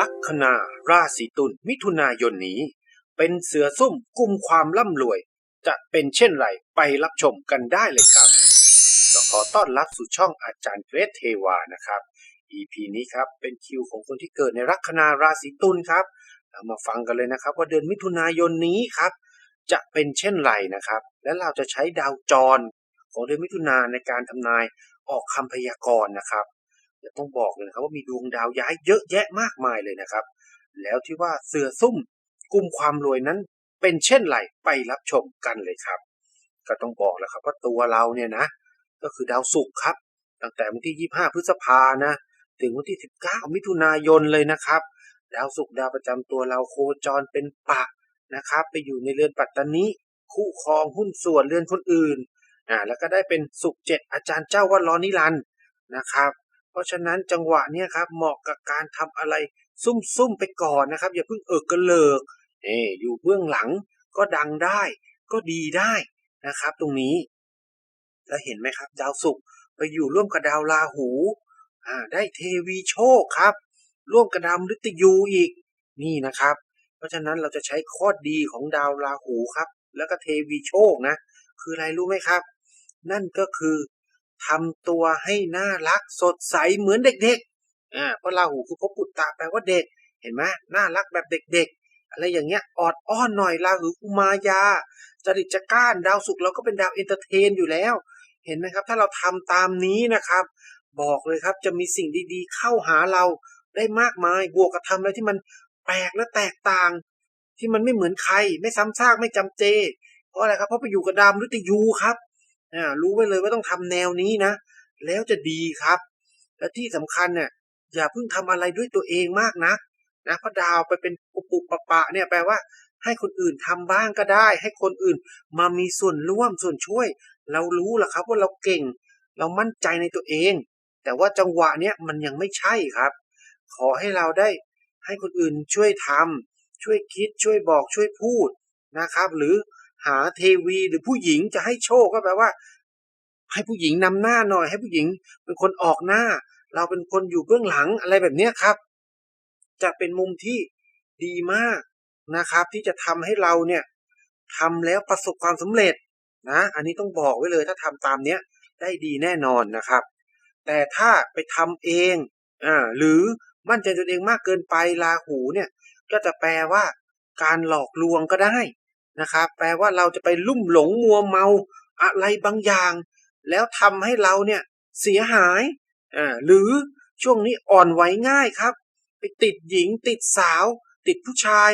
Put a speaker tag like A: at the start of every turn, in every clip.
A: ลัคนาราศีตุลมิถุนายนนี้ เป็นเสือซุ่มกุมความร่ำรวย จะเป็นเช่นไรไปรับชมกันได้เลยครับก็ขอต้อนรับสู่ช่องอาจารย์เกรทเทวานะครับ EP นี้ครับเป็นคิวของคนที่เกิดในลัคนาราศีตุลครับเรามาฟังกันเลยนะครับ ว่าเดือนมิถุนายนนี้ครับ จะเป็นเช่นไรนะครับ และเราจะใช้ดาวจร ของเดือนมิถุนายนในการทำนายออกคำพยากรณ์นะครับ ต้องบอกเลยนะครับว่ามีดวงดาวย้ายเยอะแยะมากมายเลยนะครับ แล้วที่ว่าเสือซุ่มกลุ่มความรวยนั้น เป็นเช่นไรไปรับชมกันเลยครับ ก็ต้องบอกแล้วครับว่าตัวเราเนี่ยนะ ก็คือดาวศุกร์ครับ ตั้งแต่วันที่ 25 พฤษภานะ ถึงวันที่ 19 มิถุนายนเลยนะครับ ดาวศุกร์ดาวประจำตัวเราโคจรเป็นปะนะครับ ไปอยู่ในเรือนปัตตานีคู่ครองหุ้นส่วนเรือนคนอื่นอ่าแล้วก็ได้เป็นศุกเจ็ดอาจารย์เจ้าวัดล้อนิรันด์นะครับ เพราะฉะนั้นจังหวะเนี้ยครับเหมาะกับการทำอะไรซุ่มๆไปก่อนนะครับ อย่าเพิ่งเอิกกระเลิกเอออยู่เบื้องหลังก็ดังได้ ก็ดีได้นะครับ ตรงนี้ แล้วเห็นไหมครับ ดาวศุกร์ไปอยู่ร่วมกับดาวราหูอ่าได้เทวีโชคครับ ร่วมกับดาวฤตยูอีก นี่นะครับ เพราะฉะนั้นเราจะใช้ข้อดีของดาวราหูครับ แล้วก็เทวีโชคนะ คืออะไรรู้ไหมครับ นั่นก็คือ ทำตัวให้น่ารักสดใสเหมือนเด็กๆอ่าเพราะราหูคือภพปุตตะแปลว่าเด็ก เห็นไหมน่ารักแบบเด็กๆ อะไรอย่างเงี้ยออดอ้อนหน่อยราหูกุมายา จริตจักร้านดาวศุกร์เราก็เป็นดาวเอนเตอร์เทนอยู่แล้ว เห็นไหมครับ ถ้าเราทำตามนี้นะครับ บอกเลยครับจะมีสิ่งดีๆ เข้าหาเราได้มากมายบวกกับทำอะไรที่มันแปลกและแตกต่าง ที่มันไม่เหมือนใคร ไม่ซ้ำซากไม่จำเจ เพราะอะไรครับเพราะไปอยู่กับดาวมฤตยูครับ รู้ไว้เลยว่าต้องทำแนวนี้นะ แล้วจะดีครับ และที่สำคัญเนี่ยอย่าเพิ่งทำอะไรด้วยตัวเองมากนะนะเพราะดาวไปเป็นปุบปุบปะปะเนี่ยแปลว่า ให้คนอื่นทำบ้างก็ได้ ให้คนอื่นมามีส่วนร่วมส่วนช่วย เรารู้แหละครับว่าเราเก่ง เรามั่นใจในตัวเอง แต่ว่าจังหวะเนี้ยมันยังไม่ใช่ครับ ขอให้เราได้ให้คนอื่นช่วยทำช่วยคิดช่วยบอกช่วยพูดนะครับ หรือ หาเทวีหรือผู้หญิงจะให้โชคก็แปลว่า ให้ผู้หญิงนำหน้าหน่อย ให้ผู้หญิงเป็นคนออกหน้า เราเป็นคนอยู่เบื้องหลังอะไรแบบเนี้ครับ จะเป็นมุมที่ดีมากนะครับ ที่จะทำให้เราเนี่ยทำแล้วประสบความสำเร็จนะ อันนี้ต้องบอกไว้เลยถ้าทำตามเนี้ยได้ดีแน่นอนนะครับ แต่ถ้าไปทำเองอ่าหรือมั่นใจตัวเองมากเกินไปลาหูเนี่ย ก็จะแปลว่าการหลอกลวงก็ได้ นะครับ แปลว่าเราจะไปลุ่มหลงมัวเมาอะไรบางอย่าง แล้วทำให้เราเนี่ยเสียหายอ่าหรือช่วงนี้อ่อนไหวง่ายครับ ไปติดหญิงติดสาว ติดผู้ชาย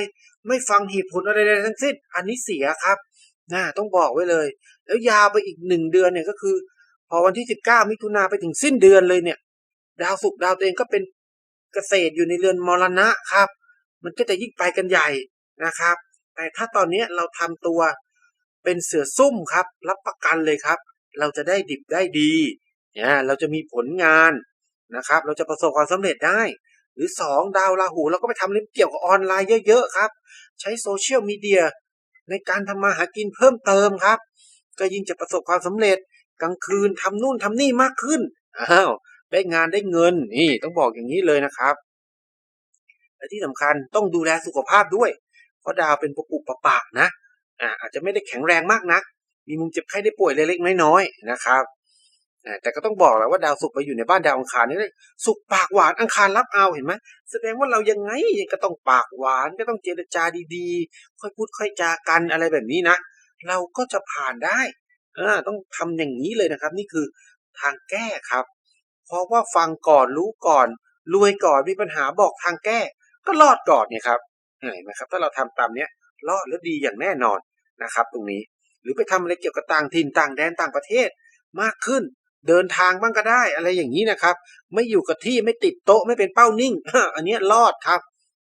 A: ไม่ฟังเหตุผลอะไรใดทั้งสิ้น อันนี้เสียครับนะต้องบอกไว้เลย แล้วยาวไปอีกหนึ่งเดือนเนี่ยก็คือ พอวันที่ 19 มิถุนาไปถึงสิ้นเดือนเลยเนี่ย ดาวศุกร์ดาวตัวเองก็เป็นเกษตรอยู่ในเรือนมรณะครับ มันก็จะยิ่งไปกันใหญ่นะครับ แต่ถ้าตอนนี้เราทำตัวเป็นเสือซุ่มครับ รับประกันเลยครับ เราจะได้ดิบได้ดีเนี่ยเราจะมีผลงานนะครับ เราจะประสบความสำเร็จได้ หรือสองดาวราหูเราก็ไปทำเรื่องเกี่ยวกับออนไลน์เยอะๆครับ ใช้โซเชียลมีเดียในการทำมาหากินเพิ่มเติมครับ ก็ยิ่งจะประสบความสำเร็จกลางคืนทำนู่นทำนี่มากขึ้นอ้าวได้งานได้เงินนี่ต้องบอกอย่างนี้เลยนะครับและที่สำคัญต้องดูแลสุขภาพด้วย ราะดาวเป็นปะปุปะปะนะอ่าอาจจะไม่ได้แข็งแรงมากนัก มีมุมเจ็บไข้ได้ป่วยเล็กๆน้อยๆนะครับแต่ก็ต้องบอกแล้วว่าดาวศุกร์ไปอยู่ในบ้านดาวอังคารนี่สุกปากหวานอังคารรับเอาเห็นไหมแสดงว่าเรายังไงก็ต้องปากหวานก็ต้องเจรจาดีๆ ค่อยพูดค่อยจากันอะไรแบบนี้นะ เราก็จะผ่านได้เออต้องทำอย่างนี้เลยนะครับ นี่คือทางแก้ครับ เพราะว่าฟังก่อนรู้ก่อน รวยก่อนมีปัญหาบอกทางแก้ ก็รอดก่อนเนี่ยครับ เห็นไหมครับถ้าเราทำตามเนี้ยรอดและดีอย่างแน่นอนนะครับ ตรงนี้หรือไปทำอะไรเกี่ยวกับต่างถิ่นต่างแดนต่างประเทศมากขึ้นเดินทางบ้างก็ได้อะไรอย่างนี้นะครับ ไม่อยู่กับที่ไม่ติดโต๊ะไม่เป็นเป้านิ่ง อันนี้รอดครับ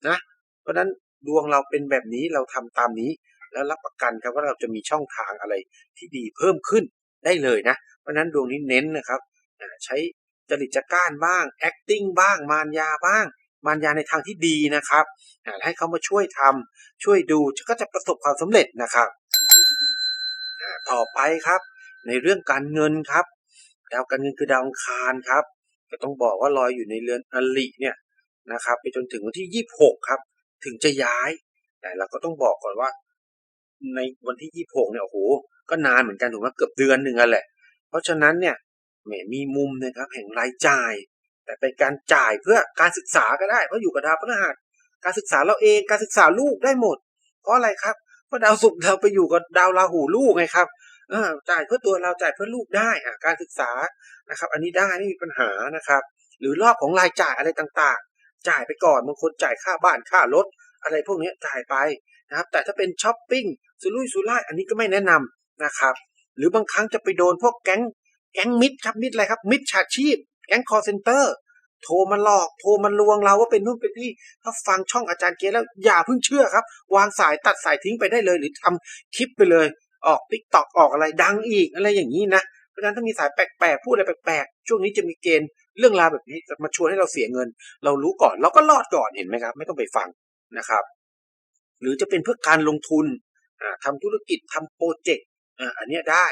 A: นะเพราะฉะนั้นดวงเราเป็นแบบนี้เราทำตามนี้ แล้วรับประกันครับว่าเราจะมีช่องทางอะไรที่ดีเพิ่มขึ้นได้เลยนะ เพราะฉะนั้นดวงนี้เน้นนะครับใช้จริตจักร้านบ้าง acting บ้างมารยาบ้าง มารยาในทางที่ดีนะครับให้เขามาช่วยทำช่วยดูก็จะประสบความสำเร็จนะครับ ต่อไปครับ ในเรื่องการเงินครับดาวการเงินคือดาวอังคารครับก็ต้องบอกว่าลอยอยู่ในเรือนอลิเนี่ยนะครับ ไปจนถึงวันที่ 26 ครับ ถึงจะย้าย แต่เราก็ต้องบอกก่อนว่า ในวันที่ 26 เนี่ยโอ้โหก็นานเหมือนกันถูกไหมเกือบเดือนหนึ่งอะแหละ เพราะฉะนั้นเนี่ยแหมมีมุมนะครับแห่งรายจ่าย แต่เป็นการจ่ายเพื่อการศึกษาก็ได้เพราะอยู่กับดาวพฤหัสการศึกษาเราเองการศึกษาลูกได้หมด เพราะอะไรครับเพราะดาวศุกร์เราไปอยู่กับดาวราหูลูกไงครับจ่ายเพื่อตัวเราจ่ายเพื่อลูกได้อะการศึกษานะครับ อันนี้ได้ไม่มีปัญหานะครับ หรือรอบของรายจ่ายอะไรต่างๆ จ่ายไปก่อนบางคนจ่ายค่าบ้านค่ารถอะไรพวกนี้จ่ายไปนะครับ แต่ถ้าเป็นช้อปปิ้งสุรุ่ยสุร่ายอันนี้ก็ไม่แนะนำนะครับ หรือบางครั้งจะไปโดนพวกแก๊งแก๊งมิดครับมิดอะไรครับมิดฉาชีพ แก๊งคอร์เซนเตอร์โทรมาหลอก โทรมาลวงเราว่าเป็นนู่นเป็นนี่ถ้าฟังช่องอาจารย์เกศแล้วอย่าเพิ่งเชื่อครับ วางสายตัดสายทิ้งไปได้เลย หรือทำคลิปไปเลย ออกติ๊กตอกออกอะไรดังอีกอะไรอย่างนี้นะเพราะฉะนั้นถ้ามีสายแปลกๆพูดอะไรแปลกๆช่วงนี้จะมีเกณฑ์เรื่องราวแบบนี้จะมาชวนให้เราเสียเงิน เรารู้ก่อนเราก็รอดก่อนเห็นไหมครับ ไม่ต้องไปฟังนะครับ หรือจะเป็นเพื่อการลงทุนอ่าทำธุรกิจทำโปรเจกต์อันนี้ได้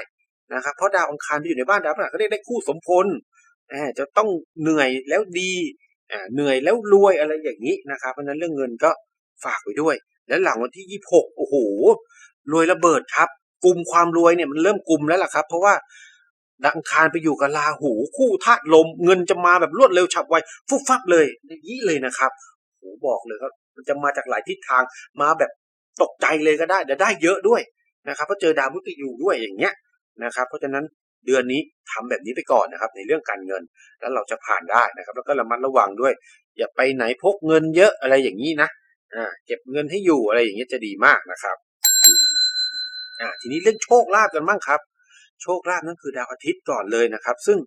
A: นะครับเพราะดาวอังคารไปอยู่ในบ้านดาวพฤหัสก็เรียกได้คู่สมพล จะต้องเหนื่อยแล้วดีเหนื่อยแล้วรวยอะไรอย่างนี้นะครับเพราะนั้นเรื่องเงินก็ฝากไว้ด้วย แล้วหลังวันที่ยี่หกโอ้โห รวยระเบิดครับ กลุ่มความรวยเนี่ยมันเริ่มกลุ่มแล้วล่ะครับ เพราะว่าดังคารไปอยู่กับราหูคู่ธาตุลม เงินจะมาแบบรวดเร็วฉับไวฟุบฟับเลยอย่างนี้เลยนะครับโอ้โหบอกเลยครับมันจะมาจากหลายทิศทางมาแบบตกใจเลยก็ได้แต่ได้เยอะด้วยนะครับเพราะเจอดาวมุตยูด้วยอย่างเงี้ยนะครับ เพราะฉะนั้น เดือนนี้ทำแบบนี้ไปก่อนนะครับ ในเรื่องการเงิน แล้วเราจะผ่านได้นะครับ แล้วก็ระมัดระวังด้วย อย่าไปไหนพกเงินเยอะอะไรอย่างนี้นะอ่าเก็บเงินให้อยู่อะไรอย่างเงี้ยจะดีมากนะครับอ่าทีนี้เรื่องโชคลาภกันบ้างครับ โชคลาภนั่นคือดาวอาทิตย์ก่อนเลยนะครับ ซึ่ง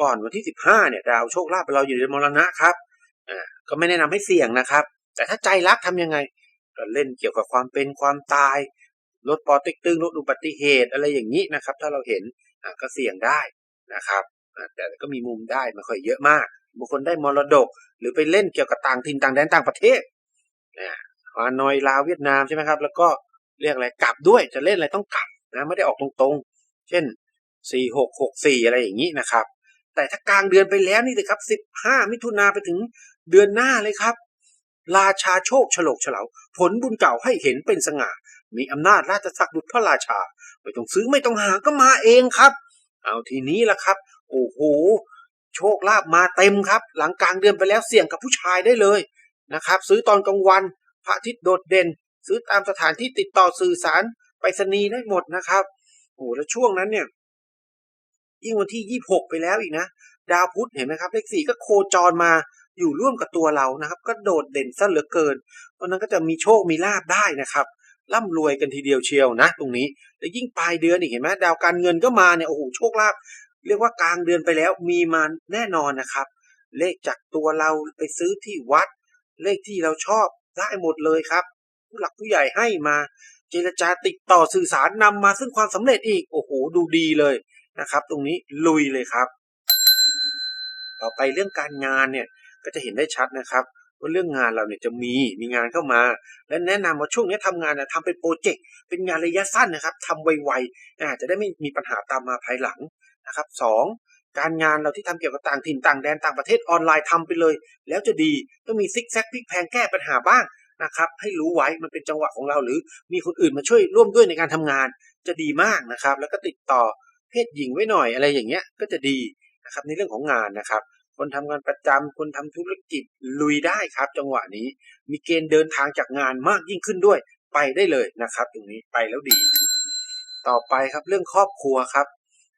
A: ก่อนวันที่ 15เนี่ยดาวโชคลาภเราอยู่ในมรณะครับอ่าก็ไม่แนะนำให้เสี่ยงนะครับ แต่ถ้าใจรักทำยังไงก็เล่นเกี่ยวกับความเป็นความตายลดปอติ๊กตึงลดอุบัติเหตุอะไรอย่างนี้นะครับ ถ้าเราเห็น ก็เสี่ยงได้นะครับแต่ก็มีมุมได้ไม่ค่อยเยอะมากบางคนได้มรดก หรือไปเล่นเกี่ยวกับต่างถิ่นต่างแดนต่างประเทศนะฮานอยลาวเวียดนามใช่ไหมครับ แล้วก็เรียกอะไรกลับด้วยจะเล่นอะไรต้องกลับนะไม่ได้ออกตรงๆ เช่น 4 6 6 4 อะไรอย่างนี้นะครับ แต่ถ้ากลางเดือนไปแล้วนี่เลยครับ 15 มิถุนาไปถึงเดือนหน้าเลยครับ ราชาโชคฉลกฉลาผลบุญเก่าให้เห็นเป็นสง่า มีอำนาจราชศักดิ์ดุจพระราชา ไม่ต้องซื้อไม่ต้องหาก็มาเองครับ เอาทีนี้ละครับ โอ้โห โชคลาภมาเต็มครับ หลังกลางเดือนไปแล้วเสี่ยงกับผู้ชายได้เลยนะครับ ซื้อตอนกลางวันพระอาทิตย์โดดเด่น ซื้อตามสถานที่ติดต่อสื่อสารไปรษณีย์ได้หมดนะครับโอ้แล้วช่วงนั้นเนี่ยยิ่งวันที่ยี่หกไปแล้วอีกนะ ดาวพุธเห็นไหมครับ เลขสี่ก็โคจรมาอยู่ร่วมกับตัวเรานะครับ ก็โดดเด่นซะเหลือเกินเพราะนั้นก็จะมีโชคมีลาบได้นะครับ ร่ำรวยกันทีเดียวเชียวนะ ตรงนี้แล้วยิ่งปลายเดือนอีกเห็นไหมดาวการเงินก็มาเนี่ยโอ้โหโชคลาภเรียกว่ากลางเดือนไปแล้วมีมาแน่นอนนะครับ เลขจากตัวเราไปซื้อที่วัด เลขที่เราชอบได้หมดเลยครับ ผู้หลักผู้ใหญ่ให้มา เจรจาติดต่อสื่อสารนำมาซึ่งความสำเร็จอีกโอ้โหดูดีเลยนะครับ ตรงนี้ลุยเลยครับ ต่อไปเรื่องการงานเนี่ยก็จะเห็นได้ชัดนะครับ ว่าเรื่องงานเราเนี่ยจะมีมีงานเข้ามา และแนะนำว่าช่วงนี้ทำงานนะทำเป็นโปรเจกต์เป็นงานระยะสั้นนะครับทำไวๆอาจจะได้ไม่มีปัญหาตามมาภายหลังนะครับสองการงานเราที่ทำเกี่ยวกับต่างถิ่นต่างแดนต่างประเทศออนไลน์ทำไปเลย แล้วจะดีต้องมีซิกแซกพลิกแพงแก้ปัญหาบ้างนะครับให้รู้ไว้มันเป็นจังหวะของเราหรือมีคนอื่นมาช่วยร่วมด้วยในการทำงาน จะดีมากนะครับ แล้วก็ติดต่อเพศหญิงไว้หน่อยอะไรอย่างเงี้ยก็จะดีนะครับในเรื่องของงานนะครับ คนทำงานประจำคนทำธุรกิจลุยได้ครับ จังหวะนี้ มีเกณฑ์เดินทางจากงานมากยิ่งขึ้นด้วย ไปได้เลยนะครับ ตรงนี้ไปแล้วดี ต่อไปครับเรื่องครอบครัวครับ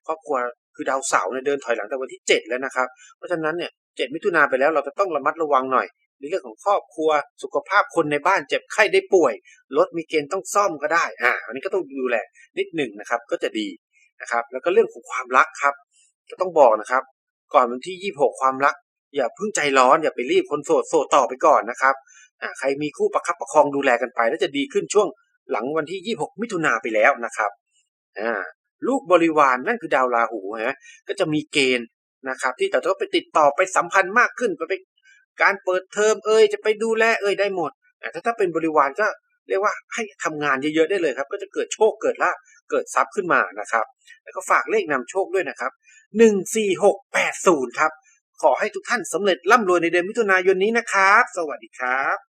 A: ครอบครัวคือดาวเสาร์เนี่ยเดินถอยหลังแต่วันที่ 7 แล้วนะครับ เพราะฉะนั้นเนี่ยเจ็ดมิถุนาไปแล้วเราจะต้องระมัดระวังหน่อยในเรื่องของครอบครัวสุขภาพคนในบ้านเจ็บไข้ได้ป่วยรถมีเกณฑ์ต้องซ่อมก็ได้อ่าอันนี้ก็ต้องดูแลนิดหนึ่งนะครับก็จะดีนะครับ แล้วก็เรื่องของความรักครับ ก็ต้องบอกนะครับ ก่อนวันที่ 26 ความรัก อย่าเพิ่งใจร้อนอย่าไปรีบคนโสดโสดต่อไปก่อนนะครับใครมีคู่ประคับประคองดูแลกันไปแล้วจะดีขึ้นช่วงหลังวันที่ 26 มิถุนาไปแล้วนะครับลูกบริวารนนั่นคือดาวราหูฮะก็จะมีเกณฑ์นะครับ ที่จะต้องไปติดต่อไปสัมพันธ์มากขึ้นไปไปการเปิดเทอมเอ่ยจะไปดูแลเอ่ยได้หมดถ้าถ้าเป็นบริวารก็เรียกว่าให้ทำงานเยอะๆได้เลยครับ ก็จะเกิดโชคเกิดลาภเกิดทรัพย์ขึ้นมานะครับ แล้วก็ฝากเลขนำโชคด้วยนะครับ 14680 ครับ ขอให้ทุกท่านสำเร็จร่ำรวยในเดือนมิถุนายนนี้นะครับ สวัสดีครับ